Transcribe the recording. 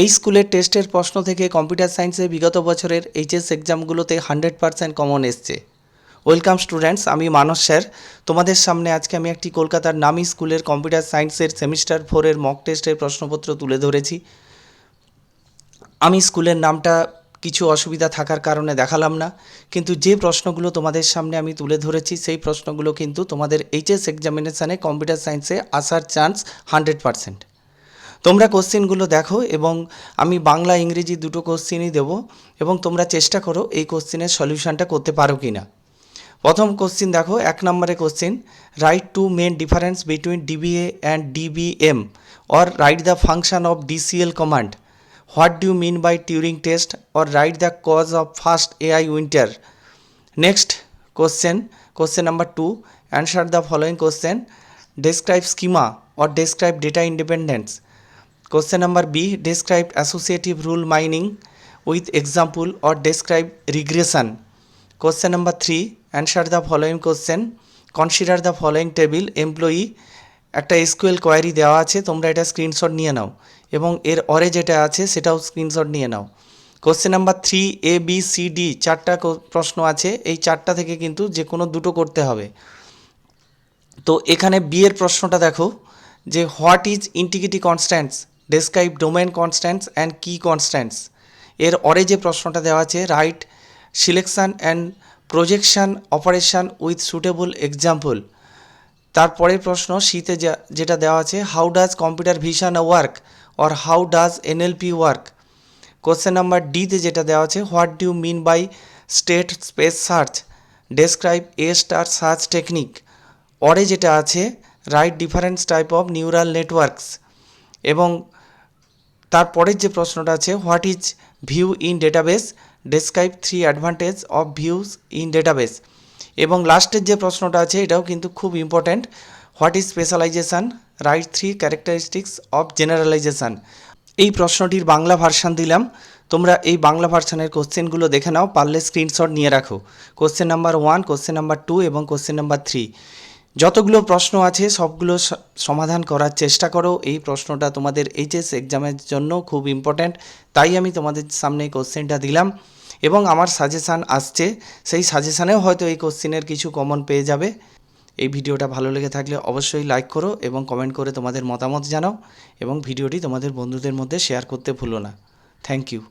এই স্কুলের টেস্টের প্রশ্ন থেকে কম্পিউটার সায়েন্সে বিগত বছরের এইচএস এক্সামগুলোতে হান্ড্রেড পার্সেন্ট কমন এসছে। ওয়েলকাম স্টুডেন্টস, আমি মানস স্যার। তোমাদের সামনে আজকে আমি একটি কলকাতার নামি স্কুলের কম্পিউটার সায়েন্সের সেমিস্টার ফোরের মক টেস্টের প্রশ্নপত্র তুলে ধরেছি। আমি স্কুলের নামটা কিছু অসুবিধা থাকার কারণে দেখালাম না, কিন্তু যে প্রশ্নগুলো তোমাদের সামনে আমি তুলে ধরেছি, সেই প্রশ্নগুলো কিন্তু তোমাদের এইচএস এক্সামিনেশানে কম্পিউটার সায়েন্সে আসার চান্স হান্ড্রেড পার্সেন্ট। তোমরা কোশ্চেনগুলো দেখো এবং আমি বাংলা, ইংরেজি দুটো কোশ্চেনই দেবো এবং তোমরা চেষ্টা করো এই কোশ্চেনের সলিউশনটা করতে পারো কি না প্রথম কোশ্চেন দেখো, এক নম্বরে question write two main difference between DBA and DBM or write the function of DCL command what do mean by Turing test or write the cause of first AI winter next question question number two answer the following question describe schema or describe data independence Question number B describe associative rule mining with example or describe regression. Question number 3 answer the following question. Consider the following table employee একটা SQL query দেওয়া আছে তোমরা এটা screenshot নিয়ে নাও এবং এর অরে যেটা আছে সেটাও স্ক্রিনশট নিয়ে নাও question number three A B C D চারটা প্রশ্ন আছে এই চারটা থেকে কিন্তু যে কোনো দুটো করতে হবে তো এখানে বি এর প্রশ্নটা দেখো যে what is integrity constants describe domain constants and key constants এর অরে যে প্রশ্নটা দেওয়া আছে write selection and projection operation with suitable example তারপরের প্রশ্ন শীতে যেটা দেওয়া আছে how does computer vision work or how does NLP work question number ডিতে যেটা দেওয়া আছে what do mean by state space search describe A star search technique অরে যেটা আছে write difference type of neural networks এবং তারপরের যে প্রশ্নটা আছে what is view in database describe three advantage of views in database এবং লাস্টের যে প্রশ্নটা আছে, এটাও কিন্তু খুব important what is specialization write three characteristics of generalization এই প্রশ্নটির বাংলা ভার্সান দিলাম। তোমরা এই বাংলা ভার্সানের কোশ্চেনগুলো দেখে নাও, পারলে স্ক্রিনশট নিয়ে রাখো। Question number one question number two এবং কোশ্চেন নাম্বার থ্রি যতগুলো প্রশ্ন আছে, সবগুলো সমাধান করার চেষ্টা করো। এই প্রশ্নটা তোমাদের এইচএস এক্সামের জন্য খুব ইম্পর্ট্যান্ট তাই আমি তোমাদের সামনে কোশ্চেনটা দিলাম। এবং আমার সাজেশান আসছে। সেই সাজেশানেও হয়তো এই কোশ্চেনের কিছু কমন পেয়ে যাবে। এই ভিডিওটা ভালো লেগে থাকলে অবশ্যই লাইক করো এবং কমেন্ট করে তোমাদের মতামত জানাও। এবং ভিডিওটি তোমাদের বন্ধুদের মধ্যে শেয়ার করতে ভুলো না। Thank you